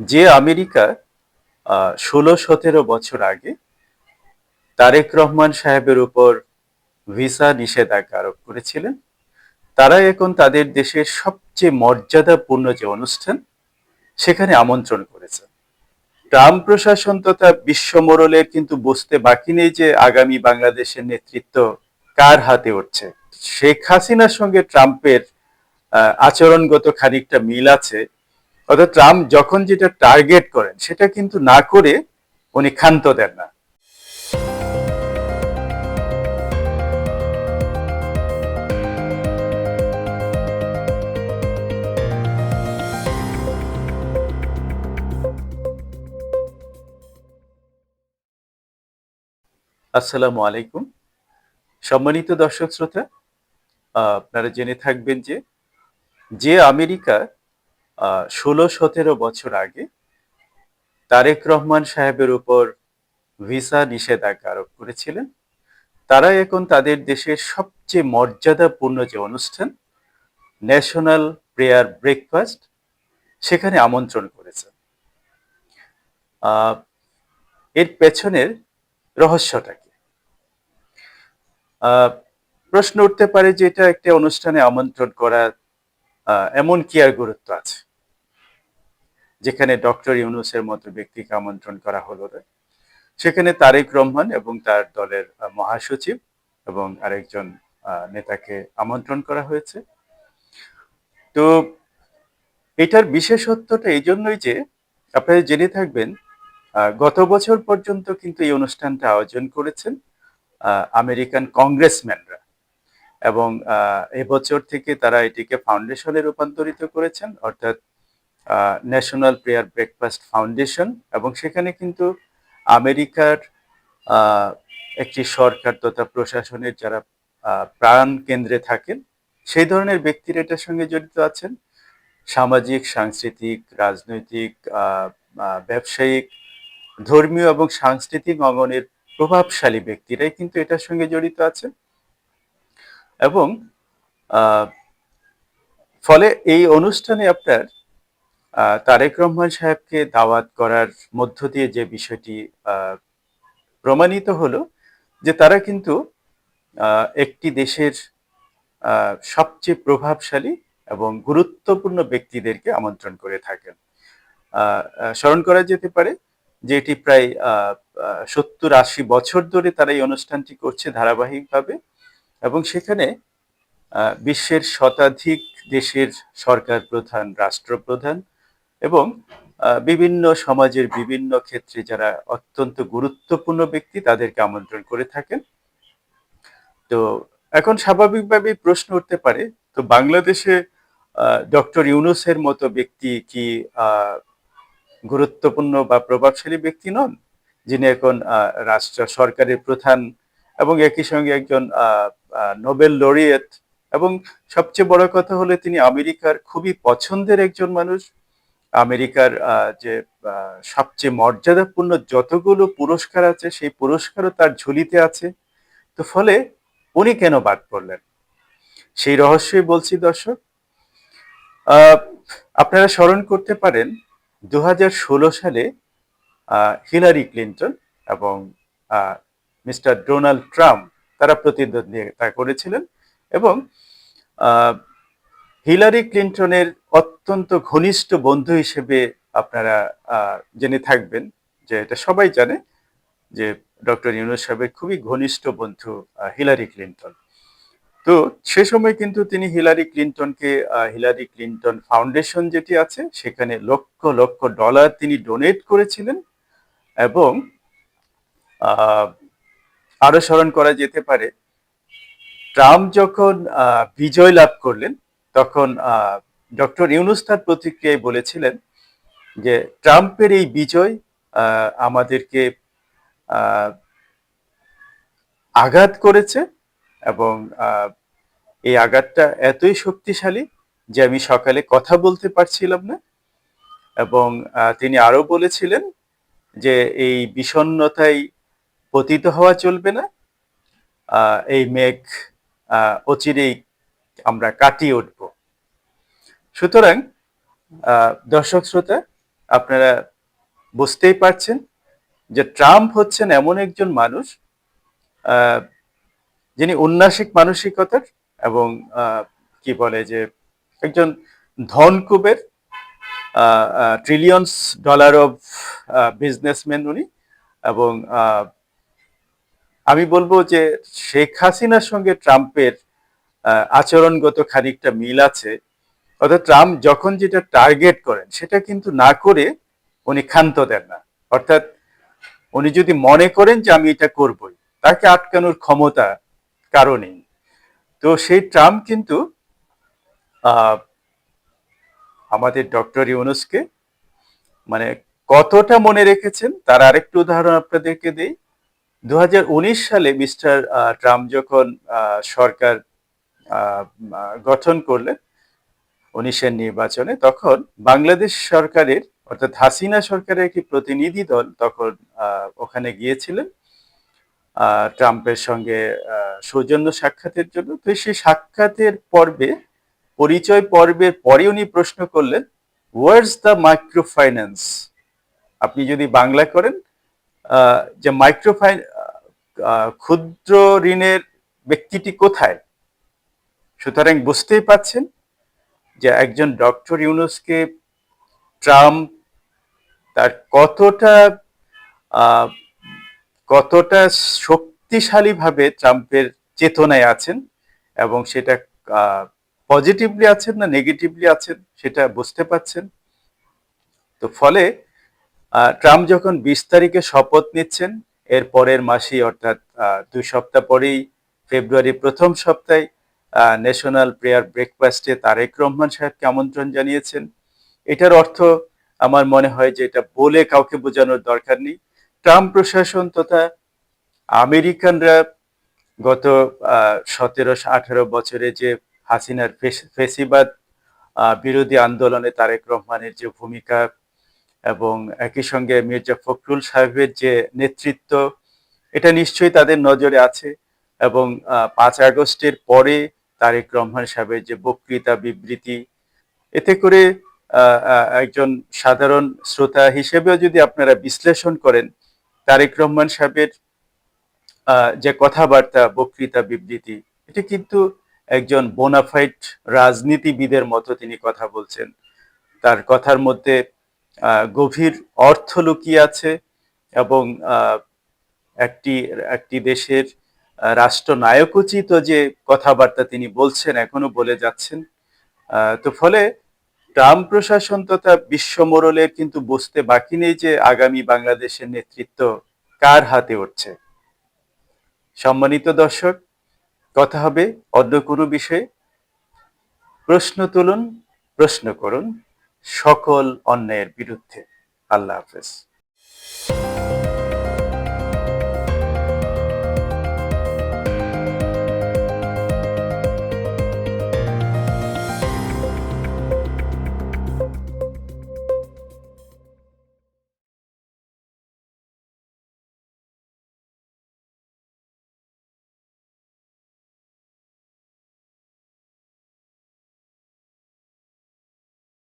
যে আমেরিকা ষোলো, সতেরো বছর আগে তারেক রহমান সাহেবের উপর ভিসা নিষেধাজ্ঞা আরোপ করেছিলেন। তারা এখন তাদের দেশের সবচেয়ে মর্যাদাপূর্ণ যে অনুষ্ঠান, সেখানে আমন্ত্রণ করেছে। ট্রাম্প প্রশাসন তথা বিশ্ব মোড়লের কিন্তু বুঝতে বাকি নেই যে আগামী বাংলাদেশের নেতৃত্ব কার হাতে উঠছে। শেখ হাসিনার সঙ্গে ট্রাম্পের আচরণগত খানিকটা মিল আছে অর্থাৎ ট্রাম্প যখন যেটা টার্গেট করেন, সেটা কিন্তু না করে উনি ক্ষান্ত দেন না। আসসালামু আলাইকুম। সম্মানিত দর্শক শ্রোতা আপনারা জেনে থাকবেন যে যে আমেরিকা ষোলো সতেরো বছর আগে তারেক রহমান সাহেবের উপর ভিসা নিষেধাজ্ঞা আরোপ করেছিলেন। তারা এখন তাদের দেশের সবচেয়ে মর্যাদাপূর্ণ যে অনুষ্ঠান ন্যাশনাল প্রেয়ার ব্রেকফাস্ট সেখানে আমন্ত্রণ করেছে। এর পেছনের রহস্যটা কি? প্রশ্ন উঠতে পারে যে এটা একটা অনুষ্ঠানে আমন্ত্রণ করা এমন কি আর গুরুত্ব আছে? যেখানে ডক্টর ইউনুসের মতো ব্যক্তিকে আমন্ত্রণ করা হলো সেখানে তারেক রহমান এবং তার দলের মহাসচিব এবং আরেকজন নেতাকে আমন্ত্রণ করা হয়েছে। তো এটার বিশেষত্বটা এই জন্যই যে আপনারা জেনে থাকবেন গত বছর পর্যন্ত কিন্তু এই অনুষ্ঠানটা আয়োজন করেছেন আমেরিকান কংগ্রেসম্যানরা। এবং এবছর থেকে তারা এটিকে ফাউন্ডেশনে রূপান্তরিত করেছেন, অর্থাৎ ন্যাশনাল প্রেয়ার ব্রেকফাস্ট ফাউন্ডেশন এবং সেখানে কিন্তু আমেরিকার একটি সরকার তথা প্রশাসনের যারা প্রাণ কেন্দ্রে থাকেন, সেই ধরনের ব্যক্তিরা এটার সঙ্গে জড়িত আছেন। সামাজিক, সাংস্কৃতিক, রাজনৈতিক ব্যবসায়িক, ধর্মীয় এবং সাংস্কৃতিক অঙ্গনের প্রভাবশালী ব্যক্তিরাই কিন্তু এটার সঙ্গে জড়িত আছেন। এবং ফলে এই অনুষ্ঠানে আপনার তারেক রহমান সাহেবকে দাওয়াত করার মধ্য দিয়ে যে বিষয়টি প্রমাণিত হলো যে তারা কিন্তু একটি দেশের সবচেয়ে প্রভাবশালী এবং গুরুত্বপূর্ণ ব্যক্তিদেরকে আমন্ত্রণ করে থাকেন। স্মরণ করা যেতে পারে যে এটি প্রায় সত্তর আশি বছর ধরে তারা এই অনুষ্ঠানটি করছে ধারাবাহিকভাবে এবং সেখানে বিশ্বের শতাধিক দেশের সরকার প্রধান, রাষ্ট্রপ্রধান এবং বিভিন্ন সমাজের বিভিন্ন ক্ষেত্রে যারা অত্যন্ত গুরুত্বপূর্ণ ব্যক্তি তাদেরকে আমন্ত্রণ করে থাকেন। তো এখন স্বাভাবিকভাবেই প্রশ্ন উঠতে পারে, তো বাংলাদেশে ডক্টর ইউনুসের মতো ব্যক্তি কি গুরুত্বপূর্ণ বা প্রভাবশালী ব্যক্তি নন? যিনি এখন রাষ্ট্র সরকারের প্রধান এবং একই সঙ্গে একজন নোবেল লরিয়েট এবং সবচেয়ে বড় কথা হলে তিনি আমেরিকার খুবই পছন্দের একজন মানুষ। আমেরিকার যে সবচেয়ে মর্যাদাপূর্ণ যতগুলো পুরস্কার আছে, সেই পুরস্কারও তার ঝুলিতে আছে। তো ফলে উনি কেন বাদ পড়লেন? সেই রহস্যই বলছি দর্শক। আপনারা স্মরণ করতে পারেন দু হাজার ষোলো সালে হিলারি ক্লিন্টন এবং মিস্টার ডোনাল্ড ট্রাম্প তারা প্রতিদ্বন্দ্বিতা করেছিলেন এবং হিলারি ক্লিন্টনের অত্যন্ত ঘনিষ্ঠ বন্ধু হিসেবে আপনারা জেনে থাকবেন যে এটা সবাই জানে যে ডক্টর ইউনুস সাহেবের খুবই ঘনিষ্ঠ বন্ধু হিলারি ক্লিন্টন। তো সে সময় কিন্তু তিনি হিলারি ক্লিন্টনকে হিলারি ক্লিন্টন ফাউন্ডেশন যেটি আছে, সেখানে লক্ষ লক্ষ ডলার তিনি ডোনেট করেছিলেন এবং আরও স্মরণ করা যেতে পারে। ট্রাম্প যখন বিজয় লাভ করলেন, তখন ডক্টর ইউনুস তার প্রতিক্রিয়ায় বলেছিলেন যে ট্রাম্পের এই বিজয় আমাদেরকে আঘাত করেছে এবং এই আঘাতটা এতই শক্তিশালী যে আমি সকালে কথা বলতে পারছিলাম না। এবং তিনি আরও বলেছিলেন যে এই বিষণ্ণতায় পতিত হওয়া চলবে না। এই মেঘ অচিরেই আমরা কাটিয়ে উঠব। সুতরাং দর্শক শ্রোতা, আপনারা বুঝতেই পারছেন যে ট্রাম্প হচ্ছেন এমন একজন মানুষ যিনি উন্নাসিক মানসিকতার এবং কি বলে যে একজন ধনকুবের ট্রিলিয়নস ডলার অফ বিজনেসম্যান উনি এবং আমি বলব যে শেখ হাসিনার সঙ্গে ট্রাম্পের আচরণগত খানিকটা মিল আছে। অর্থাৎ ট্রাম্প যখন যেটা টার্গেট করেন, সেটা কিন্তু না করে উনি ক্ষান্ত দেন না। অর্থাৎ উনি যদি মনে করেন যে আমি এটা করবই, তাকে আটকানোর ক্ষমতা কারণেই তো সেই ট্রাম্প কিন্তু আমাদের ডক্টর ইউনুসকে মানে কতটা মনে রেখেছেন, তার আরেকটু উদাহরণ আপনাদেরকে দেই। দু হাজার উনিশ সালে মিস্টার ট্রাম্প যখন সরকার গঠন করলেন উনিশের নির্বাচনে, তখন বাংলাদেশ সরকারের, অর্থাৎ হাসিনা সরকারের একটি প্রতিনিধি দল তখন ওখানে গিয়েছিলেন। ট্রাম্পের সঙ্গে সৌজন্য সাক্ষাতের জন্য। তো সেই সাক্ষাতের পর্বে, পরিচয় পর্বের পরে উনি প্রশ্ন করলেন ওয়ার্ডস দ্য মাইক্রো ফাইন্যান্স আপনি যদি বাংলা করেন যে মাইক্রো ক্ষুদ্র ঋণের ব্যক্তিটি কোথায়? সুতরাং বুঝতেই পাচ্ছেন যে একজন ডক্টর ইউনুসকে ট্রাম্প তার কতটা কতটা শক্তিশালীভাবে ট্রাম্পের চেতনায় আছেন এবং সেটা পজিটিভলি আছেন না নেগেটিভলি আছেন সেটা বুঝতে পাচ্ছেন তো ফলে ট্রাম্প যখন বিশ তারিখে শপথ নিচ্ছেন, এর পরের মাসেই অর্থাৎ দুই সপ্তাহ পরেই ফেব্রুয়ারি প্রথম সপ্তাহে ন্যাশনাল প্রেয়ার ব্রেকফাস্টে তারেক রহমান সাহেবকে আমন্ত্রণ জানিয়েছেন। এটার অর্থ আমার মনে হয় যে এটা বলে কাউকে বোঝানোর দরকার নেই। ট্রাম্প প্রশাসন তথা আমেরিকানরা গত সতেরো, আঠারো বছরে যে হাসিনার ফেস- ফেসিবাদ বিরোধী আন্দোলনে তারেক রহমানের যে ভূমিকা এবং একই সঙ্গে মির্জা ফখরুল সাহেবের যে নেতৃত্ব, এটা নিশ্চয়ই তাদের নজরে আছে এবং পাঁচ আগস্টের পরে তারেক রহমান সাহেবের যে বক্তৃতা, বিবৃতি, এতে করে একজন সাধারণ শ্রোতা হিসেবেও যদি আপনারা বিশ্লেষণ করেন, তারেক রহমান সাহেবের যে কথাবার্তা, বক্তৃতা, বিবৃতি, এটা কিন্তু একজন বোনাফাইড রাজনীতিবিদের মতো তিনি কথা বলছেন। তার কথার মধ্যে গভীর অর্থ লুকিয়ে আছে এবং একটি একটি দেশের রাষ্ট্রনায়কোচিত যে কথাবার্তা তিনি বলছেন, এখনও বলে যাচ্ছেন। তো ফলে ট্রাম্প প্রশাসন তথা বিশ্ব মোড়লের কিন্তু বুঝতে বাকি নেই যে আগামী বাংলাদেশের নেতৃত্ব কার হাতে উঠছে। সম্মানিত দর্শক, কথা হবে অন্য কোনো বিষয়ে। প্রশ্ন তুলুন, প্রশ্ন করুন সকল অন্যায়ের বিরুদ্ধে। আল্লাহ হাফেজ।